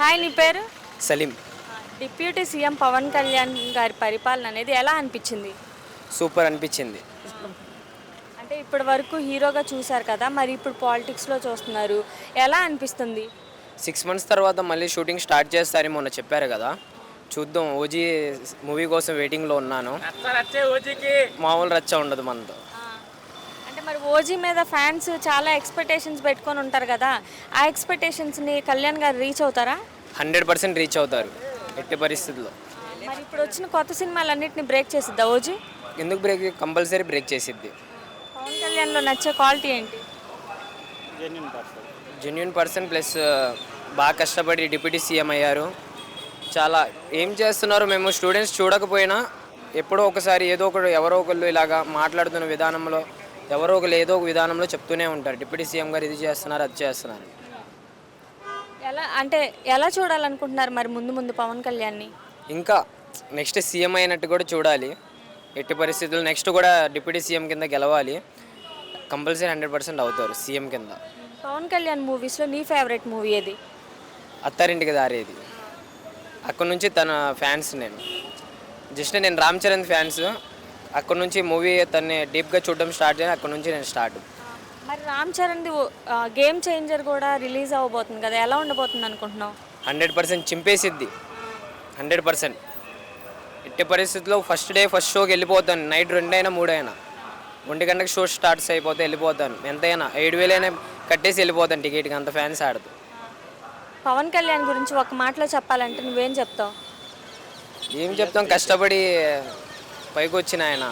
Hi నీ పేరు? Salim. Deputy CM Pawan Kalyan గారి పరిపాలన అనేది ఎలా అనిపించింది? సూపర్ అనిపించింది. అంటే ఇప్పటి వరకు హీరోగా చూశారు కదా మరి ఇప్పుడు పాలిటిక్స్లో చూస్తున్నారు. ఎలా అనిపిస్తుంది? సిక్స్ మంత్స్ తర్వాత మళ్ళీ షూటింగ్ స్టార్ట్ చేస్తారని మొన్న చెప్పారు కదా. చూద్దాం ఓజీ మూవీ కోసం వెయిటింగ్లో ఉన్నాను. మామూలు రచ్చ ఉండదు మనతో. అంటే మరి ఓజీ మీద ఫ్యాన్స్ చాలా ఎక్స్పెక్టేషన్స్ పెట్టుకొని ఉంటారు కదా ఆ ఎక్స్పెక్టేషన్స్ని కళ్యాణ్ గారు రీచ్ అవుతారా? హండ్రెడ్ పర్సెంట్ రీచ్ అవుతారు ఎట్టి పరిస్థితుల్లో. మరి ఇప్పుడు వచ్చిన కొత్త సినిమాలన్నింటినీ బ్రేక్ చేసిద్దా ఓజీ? ఎందుకు బ్రేక్ కంపల్సరీ బ్రేక్ చేసిద్ది. పవన్ కళ్యాణ్లో నచ్చే క్వాలిటీ ఏంటి? జెన్యున్ పర్సన్ ప్లస్ బాగా కష్టపడి డిప్యూటీ సీఎం అయ్యారు. చాలా ఏం చేస్తున్నారు మేము స్టూడెంట్స్ చూడకపోయినా ఎప్పుడో ఒకసారి ఏదో ఒకరు ఎవరో ఒకళ్ళు ఇలాగా మాట్లాడుతున్న విధానంలో ఎవరో ఒకరు ఏదో ఒక విధానంలో చెప్తూనే ఉంటారు. డిప్యూటీ సీఎం గారు ఇది చేస్తున్నారు అది చేస్తున్నారు. ఎలా అంటే ఎలా చూడాలనుకుంటున్నారు మరి ముందు ముందు పవన్ కళ్యాణ్ని? ఇంకా నెక్స్ట్ సీఎం అయినట్టు కూడా చూడాలి. ఎట్టి పరిస్థితుల్లో నెక్స్ట్ కూడా డిప్యూటీ సీఎం కింద గెలవాలి. కంపల్సరీ హండ్రెడ్ పర్సెంట్ అవుతారు సీఎం కింద. పవన్ కళ్యాణ్ మూవీస్లో నీ ఫేవరెట్ మూవీ ఏది? అత్తారింటికి దారేది. అక్కడ నుంచి తన ఫ్యాన్స్ నేను. జస్ట్ నేను రామ్ చరణ్ ఫ్యాన్స్. అక్కడ నుంచి మూవీ తన్ని డీప్గా చూడడం స్టార్ట్ చేయని అక్కడ నుంచి నేను స్టార్ట్. మరి రామ్ చరణ్ది గేమ్ చేంజర్ కూడా రిలీజ్ అవ్వబోతుంది కదా ఎలా ఉండబోతుంది అనుకుంటున్నావు? Hundred percent చింపేసిద్ది. Hundred percent. ఎట్టి పరిస్థితుల్లో ఫస్ట్ డే ఫస్ట్ షోకి వెళ్ళిపోతాను. నైట్ రెండైనా మూడైనా. ఒంటి గంటకి షో స్టార్ట్స్ అయిపోతే వెళ్ళిపోతాను. ఎంతైనా ఏడు వేలైనా కట్టేసి వెళ్ళిపోతాను టికెట్కి అంత ఫ్యాన్స్ ఆడదు. పవన్ కళ్యాణ్ గురించి ఒక మాటలో చెప్పాలంటే నువ్వేం చెప్తావు? ఏం చెప్తాం? కష్టపడి పైకి వచ్చిన ఆయన.